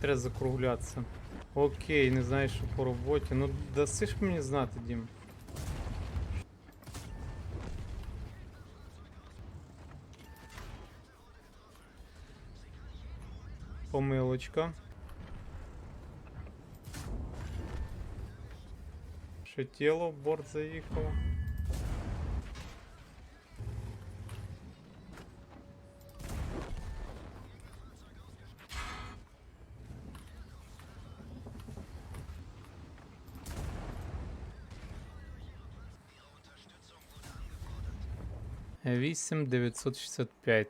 треба закруглятися. Окей, не знаю, що по роботі. Ну даси ж мені знати, Дім. Помилочка. Ще тіло в борт заїхало. Вісім дев'ятсот шістдесят п'ять.